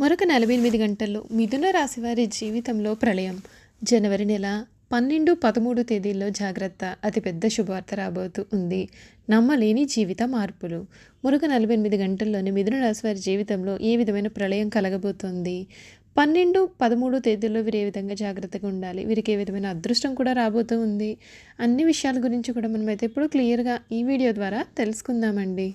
మరొక నలభై ఎనిమిది గంటల్లో మిథున రాశి వారి జీవితంలో ప్రళయం. జనవరి నెల పన్నెండు పదమూడు తేదీల్లో జాగ్రత్త అతిపెద్ద శుభవార్త రాబోతూ ఉంది. నమ్మలేని జీవిత మార్పులు. మరొక నలభై ఎనిమిది గంటల్లోనే మిథున రాశి వారి జీవితంలో ఏ విధమైన ప్రళయం కలగబోతోంది? పన్నెండు పదమూడు తేదీల్లో వీరు ఏ విధంగా జాగ్రత్తగా ఉండాలి? వీరికి ఏ విధమైన అదృష్టం కూడా రాబోతూ ఉంది? అన్ని విషయాల గురించి కూడా మనమైతే ఇప్పుడు క్లియర్గా ఈ వీడియో ద్వారా తెలుసుకుందామండి.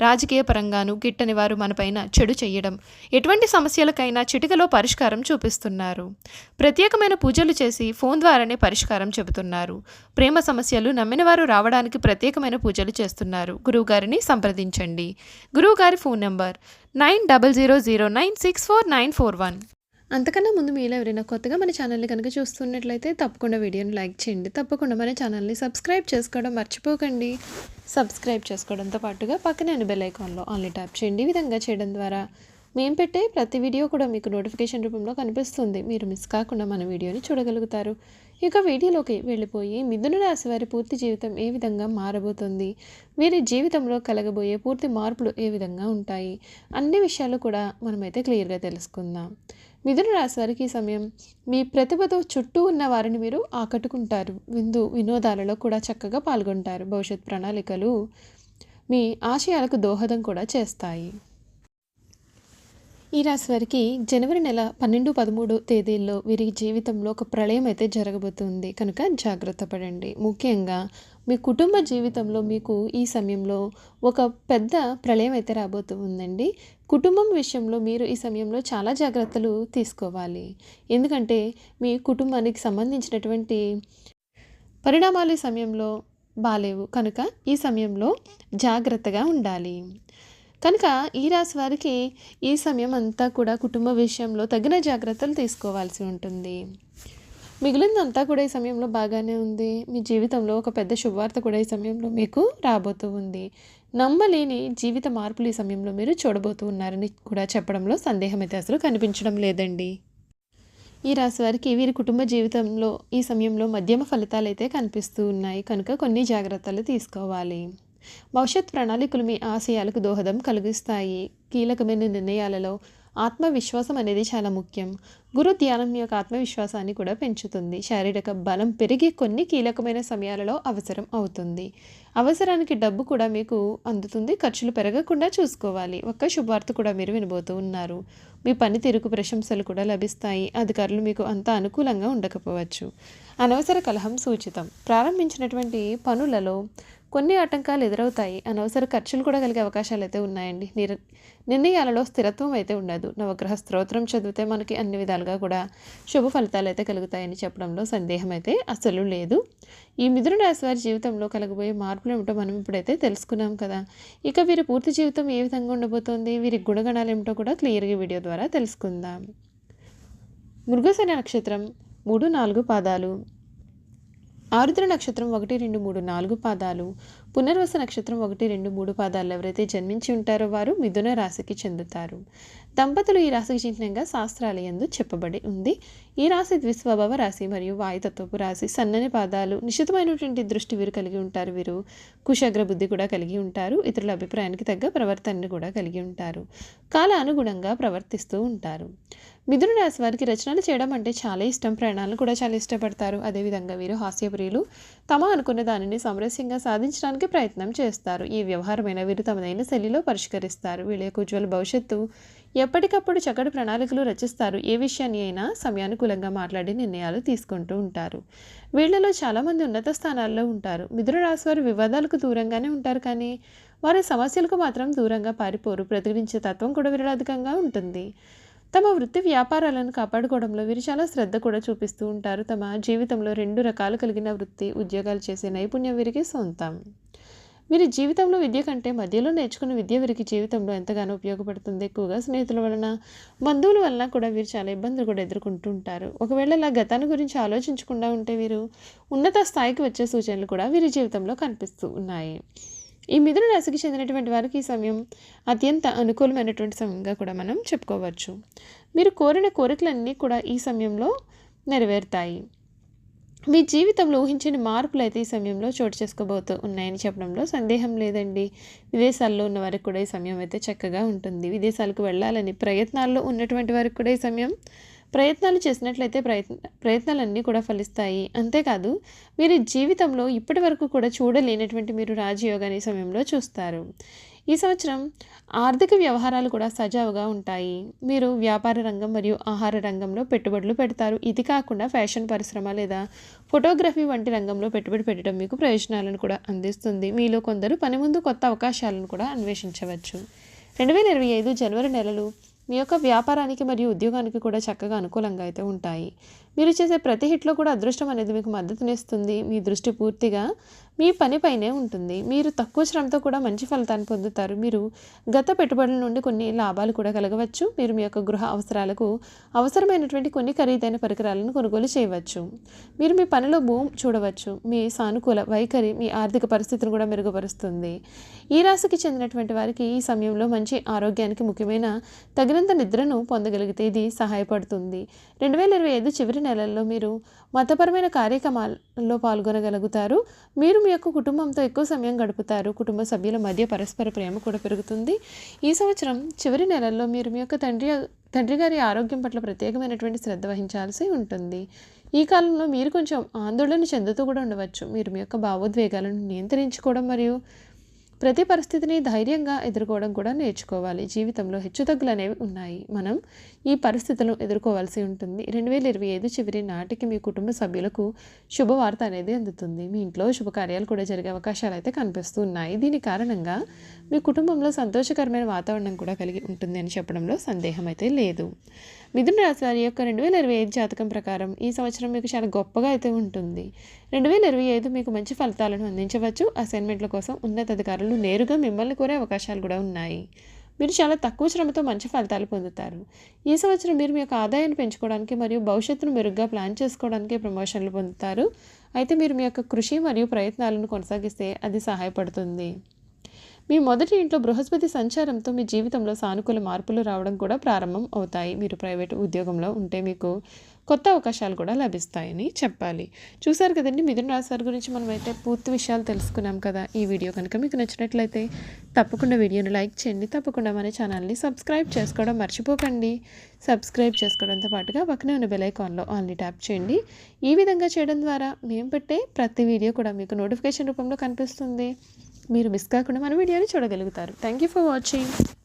రాజకీయ పరంగాను గిట్టని వారు మనపైన చెడు చేయడం ఎటువంటి సమస్యలకైనా చిటికలో పరిష్కారం చూపిస్తున్నారు. ప్రత్యేకమైన పూజలు చేసి ఫోన్ ద్వారానే పరిష్కారం చెబుతున్నారు. ప్రేమ సమస్యలు నమ్మిన వారు రావడానికి ప్రత్యేకమైన పూజలు చేస్తున్నారు. గురువుగారిని సంప్రదించండి. గురువుగారి phone number nine double zero zero nine six four nine four one. అంతకన్నా ముందు మీలో ఎవరైనా కొత్తగా మన ఛానల్ని కనుక చూస్తున్నట్లయితే తప్పకుండా వీడియోని లైక్ చేయండి. తప్పకుండా మన ఛానల్ని సబ్స్క్రైబ్ చేసుకోవడం మర్చిపోకండి. సబ్స్క్రైబ్ చేసుకోవడంతో పాటుగా పక్కనే బెల్ ఐకాన్లో ఆన్లీ ట్యాప్ చేయండి. ఈ విధంగా చేయడం ద్వారా మేము పెట్టే ప్రతి వీడియో కూడా మీకు నోటిఫికేషన్ రూపంలో కనిపిస్తుంది. మీరు మిస్ కాకుండా మన వీడియోని చూడగలుగుతారు. ఇక వీడియోలోకి వెళ్ళిపోయి మిథున రాశి వారి పూర్తి జీవితం ఏ విధంగా మారబోతుంది? వీరి జీవితంలో కలగబోయే పూర్తి మార్పులు ఏ విధంగా ఉంటాయి? అన్ని విషయాలు కూడా మనమైతే క్లియర్గా తెలుసుకుందాం. మిథున రాశి వారికి ఈ సమయం మీ ప్రతిభతో చుట్టూ ఉన్న వారిని మీరు ఆకట్టుకుంటారు. విందు వినోదాలలో కూడా చక్కగా పాల్గొంటారు. భవిష్యత్ ప్రణాళికలు మీ ఆశయాలకు దోహదం కూడా చేస్తాయి. ఈ రాశి వారికి జనవరి నెల పన్నెండు పదమూడు తేదీల్లో వీరి జీవితంలో ఒక ప్రళయం అయితే జరగబోతుంది. కనుక జాగ్రత్త పడండి. ముఖ్యంగా మీ కుటుంబ జీవితంలో మీకు ఈ సమయంలో ఒక పెద్ద ప్రళయం అయితే రాబోతూ ఉందండి కుటుంబం విషయంలో మీరు ఈ సమయంలో చాలా జాగ్రత్తలు తీసుకోవాలి. ఎందుకంటే మీ కుటుంబానికి సంబంధించినటువంటి పరిణామాలు ఈ సమయంలో బాలేవు. కనుక ఈ సమయంలో జాగ్రత్తగా ఉండాలి. కనుక ఈ రాశి వారికి ఈ సమయం అంతా కూడా కుటుంబ విషయంలో తగిన జాగ్రత్తలు తీసుకోవాల్సి ఉంటుంది. మిగిలిందంతా కూడా ఈ సమయంలో బాగానే ఉంది. మీ జీవితంలో ఒక పెద్ద శుభవార్త కూడా ఈ సమయంలో మీకు రాబోతూ ఉంది. నమ్మలేని జీవిత మార్పులు ఈ సమయంలో మీరు చూడబోతూ ఉన్నారని కూడా చెప్పడంలో సందేహం అయితే అసలు కనిపించడం లేదండి. ఈ రాశి వారికి వీరి కుటుంబ జీవితంలో ఈ సమయంలో మధ్యమ ఫలితాలు అయితే కనిపిస్తూ ఉన్నాయి. కనుక కొన్ని జాగ్రత్తలు తీసుకోవాలి. భవిష్యత్ ప్రణాళికలు మీ ఆశయాలకు దోహదం కలిగిస్తాయి. కీలకమైన నిర్ణయాలలో ఆత్మవిశ్వాసం అనేది చాలా ముఖ్యం. గురు ధ్యానం యొక్క ఆత్మవిశ్వాసాన్ని కూడా పెంచుతుంది. శారీరక బలం పెరిగి కొన్ని కీలకమైన సమయాలలో అవసరం అవుతుంది. అవసరానికి డబ్బు కూడా మీకు అందుతుంది. ఖర్చులు పెరగకుండా చూసుకోవాలి. ఒక్క శుభార్త కూడా మీరు వినబోతూ ఉన్నారు. మీ పనితీరుకు ప్రశంసలు కూడా లభిస్తాయి. అధికారులు మీకు అంత అనుకూలంగా ఉండకపోవచ్చు. అనవసర కలహం సూచితం. ప్రారంభించినటువంటి పనులలో కొన్ని ఆటంకాలు ఎదురవుతాయి. అనవసర ఖర్చులు కూడా కలిగే అవకాశాలు అయితే ఉన్నాయండి. నిర్ నిర్ణయాలలో స్థిరత్వం అయితే ఉండదు. నవగ్రహ స్తోత్రం చదివితే మనకి అన్ని విధాలుగా కూడా శుభ ఫలితాలు అయితే కలుగుతాయని చెప్పడంలో సందేహం అయితే అసలు లేదు. ఈ మిథున రాశి వారి జీవితంలో కలగబోయే మార్పులు ఏమిటో మనం ఇప్పుడైతే తెలుసుకున్నాం కదా. ఇక వీరి పూర్తి జీవితం ఏ విధంగా ఉండబోతోంది? వీరి గుణగణాలు ఏమిటో కూడా క్లియర్గా వీడియో ద్వారా తెలుసుకుందాం. మృగశని నక్షత్రం మూడు నాలుగు పాదాలు. ఆరుద్ర నక్షత్రం ఒకటి రెండు మూడు నాలుగు పాదాలు. పునర్వస నక్షత్రం ఒకటి రెండు మూడు పాదాలు ఎవరైతే జన్మించి ఉంటారో వారు మిథున రాశికి చెందుతారు. దంపతులు ఈ రాశికి చిహ్నంగా శాస్త్రాలయందు చెప్పబడి ఉంది. ఈ రాశి ద్విస్వభావ రాశి మరియు వాయుతత్వపు రాశి. సన్నని పాదాలు నిశ్చితమైనటువంటి దృష్టి వీరు కలిగి ఉంటారు. వీరు కుశగ్ర బుద్ధి కూడా కలిగి ఉంటారు. ఇతరుల అభిప్రాయానికి తగ్గ ప్రవర్తనను కూడా కలిగి ఉంటారు. కాల అనుగుణంగా ప్రవర్తిస్తూ ఉంటారు. మిథున రాశి వారికి రచనలు చేయడం అంటే చాలా ఇష్టం. ప్రయాణాలను కూడా చాలా ఇష్టపడతారు. అదేవిధంగా వీరు హాస్యప్రియులు. తమ అనుకున్న దానిని సామరస్యంగా సాధించడానికి ప్రయత్నం చేస్తారు. ఈ వ్యవహారమైన వీరు తమదైన శైలిలో పరిష్కరిస్తారు. వీళ్ళ యొక్క ఉజ్వల భవిష్యత్తు ఎప్పటికప్పుడు చక్కటి ప్రణాళికలు రచిస్తారు. ఏ విషయాన్ని అయినా సమయానుకూలంగా మాట్లాడి నిర్ణయాలు తీసుకుంటూ ఉంటారు. వీళ్ళలో చాలామంది ఉన్నత స్థానాల్లో ఉంటారు. మిథున రాశి వారు వివాదాలకు దూరంగానే ఉంటారు కానీ వారి సమస్యలకు మాత్రం దూరంగా పారిపోరు. ప్రతిఘటించే తత్వం కూడా వీరిలో అధికంగా ఉంటుంది. తమ వృత్తి వ్యాపారాలను కాపాడుకోవడంలో వీరు చాలా శ్రద్ధ కూడా చూపిస్తూ ఉంటారు. తమ జీవితంలో రెండు రకాలు కలిగిన వృత్తి ఉద్యోగాలు చేసే నైపుణ్యం వీరికి సొంతం. వీరి జీవితంలో విద్య కంటే మధ్యలో నేర్చుకున్న విద్య వీరికి జీవితంలో ఎంతగానో ఉపయోగపడుతుంది. ఎక్కువగా స్నేహితుల వలన బంధువుల వలన కూడా వీరు చాలా ఇబ్బందులు కూడా ఎదుర్కొంటూ ఉంటారు. ఒకవేళ ఇలా గతాన్ని గురించి ఆలోచించకుండా ఉంటే వీరు ఉన్నత స్థాయికి వచ్చే సూచనలు కూడా వీరి జీవితంలో కనిపిస్తూ ఉన్నాయి. ఈ మిథున రాశికి చెందినటువంటి వారికి ఈ సమయం అత్యంత అనుకూలమైనటువంటి సమయంగా కూడా మనం చెప్పుకోవచ్చు. మీరు కోరిన కోరికలన్నీ కూడా ఈ సమయంలో నెరవేరుతాయి. మీ జీవితంలో ఊహించని మార్పులు అయితే ఈ సమయంలో చోటు చేసుకోబోతూ ఉన్నాయని చెప్పడంలో సందేహం లేదండి. విదేశాల్లో ఉన్న వారికి కూడా ఈ సమయం అయితే చక్కగా ఉంటుంది. విదేశాలకు వెళ్ళాలని ప్రయత్నాల్లో ఉన్నటువంటి వారికి కూడా ఈ సమయం ప్రయత్నాలు చేసినట్లయితే ప్రయత్న ప్రయత్నాలన్నీ కూడా ఫలిస్తాయి. అంతేకాదు మీరు జీవితంలో ఇప్పటి వరకు కూడా చూడలేనటువంటి మీరు రాజయోగాన్ని సమయంలో చూస్తారు. ఈ సంవత్సరం ఆర్థిక వ్యవహారాలు కూడా సజావుగా ఉంటాయి. మీరు వ్యాపార రంగం మరియు ఆహార రంగంలో పెట్టుబడులు పెడతారు. ఇది కాకుండా ఫ్యాషన్ పరిశ్రమ లేదా ఫోటోగ్రఫీ వంటి రంగంలో పెట్టుబడి పెట్టడం మీకు ప్రయోజనాలను కూడా అందిస్తుంది. మీలో కొందరు పని ముందు కొత్త అవకాశాలను కూడా అన్వేషించవచ్చు. రెండు వేల ఇరవై ఐదు జనవరి నెలలు మీ యొక్క వ్యాపారానికి మరియు ఉద్యోగానికి కూడా చక్కగా అనుకూలంగా అయితే ఉంటాయి. మీరు చేసే ప్రతి హిట్లో కూడా అదృష్టం అనేది మీకు మద్దతునిస్తుంది. మీ దృష్టి పూర్తిగా మీ పనిపైనే ఉంటుంది. మీరు తక్కువ శ్రమతో కూడా మంచి ఫలితాన్ని పొందుతారు. మీరు గత పెట్టుబడుల నుండి కొన్ని లాభాలు కూడా కలగవచ్చు. మీరు మీ యొక్క గృహ అవసరాలకు అవసరమైనటువంటి కొన్ని ఖరీదైన పరికరాలను కొనుగోలు చేయవచ్చు. మీరు మీ పనిలో భూమి చూడవచ్చు. మీ సానుకూల వైఖరి మీ ఆర్థిక పరిస్థితిని కూడా మెరుగుపరుస్తుంది. ఈ రాశికి చెందినటువంటి వారికి ఈ సమయంలో మంచి ఆరోగ్యానికి ముఖ్యమైన తగినంత నిద్రను పొందగలిగితే ఇది సహాయపడుతుంది. రెండు వేల ఇరవై ఐదు చివరి నెలల్లో మీరు మతపరమైన కార్యక్రమాల్లో పాల్గొనగలుగుతారు. మీరు మీ యొక్క కుటుంబంతో ఎక్కువ సమయం గడుపుతారు. కుటుంబ సభ్యుల మధ్య పరస్పర ప్రేమ కూడా పెరుగుతుంది. ఈ సంవత్సరం చివరి నెలల్లో మీరు మీ యొక్క తండ్రి తండ్రి గారి ఆరోగ్యం పట్ల ప్రత్యేకమైనటువంటి శ్రద్ధ వహించాల్సి ఉంటుంది. ఈ కాలంలో మీరు కొంచెం ఆందోళన చెందుతూ కూడా ఉండవచ్చు. మీరు మీ యొక్క భావోద్వేగాలను నియంత్రించుకోవడం మరియు ప్రతి పరిస్థితిని ధైర్యంగా ఎదుర్కోవడం కూడా నేర్చుకోవాలి. జీవితంలో హెచ్చుతగ్గులు అనేవి ఉన్నాయి. మనం ఈ పరిస్థితులను ఎదుర్కోవాల్సి ఉంటుంది. రెండు వేల ఇరవై ఐదు చివరి నాటికి మీ కుటుంబ సభ్యులకు శుభవార్త అనేది అందుతుంది. మీ ఇంట్లో శుభకార్యాలు కూడా జరిగే అవకాశాలు అయితే కనిపిస్తూ ఉన్నాయి. దీని కారణంగా మీ కుటుంబంలో సంతోషకరమైన వాతావరణం కూడా కలిగి ఉంటుంది అని చెప్పడంలో సందేహం అయితే లేదు. మిథున రాశి వారి యొక్క రెండు వేల ఇరవై ఐదు జాతకం ప్రకారం ఈ సంవత్సరం మీకు చాలా గొప్పగా అయితే ఉంటుంది. రెండు వేల ఇరవై ఐదు మీకు మంచి ఫలితాలను అందించవచ్చు. అసైన్మెంట్ల కోసం ఉన్నతాధికారులు నేరుగా మిమ్మల్ని కోరే అవకాశాలు కూడా ఉన్నాయి. మీరు చాలా తక్కువ శ్రమతో మంచి ఫలితాలు పొందుతారు. ఈ సంవత్సరం మీరు మీ యొక్క ఆదాయాన్ని పెంచుకోవడానికి మరియు భవిష్యత్తును మెరుగ్గా ప్లాన్ చేసుకోవడానికి ప్రమోషన్లు పొందుతారు. అయితే మీరు మీ యొక్క కృషి మరియు ప్రయత్నాలను కొనసాగిస్తే అది సహాయపడుతుంది. మీ మొదటి ఇంట్లో బృహస్పతి సంచారంతో మీ జీవితంలో సానుకూల మార్పులు రావడం కూడా ప్రారంభం అవుతాయి. మీరు ప్రైవేట్ ఉద్యోగంలో ఉంటే మీకు కొత్త అవకాశాలు కూడా లభిస్తాయని చెప్పాలి. చూసారు కదండి మిథున రాశి వారి గురించి మనం అయితే పూర్తి విషయాలు తెలుసుకున్నాం కదా. ఈ వీడియో కనుక మీకు నచ్చినట్లయితే తప్పకుండా వీడియోని లైక్ చేయండి. తప్పకుండా మన ఛానల్ని సబ్స్క్రైబ్ చేసుకోవడం మర్చిపోకండి. సబ్స్క్రైబ్ చేసుకోవడంతో పాటుగా పక్కనే ఉన్న బెల్ ఐకాన్లో ఆన్లీ ట్యాప్ చేయండి. ఈ విధంగా చేయడం ద్వారా మేము పెట్టే ప్రతి వీడియో కూడా మీకు నోటిఫికేషన్ రూపంలో కనిపిస్తుంది. మీరు మిస్ కాకుండా మన వీడియోని చూడగలుగుతారు. Thank you for watching.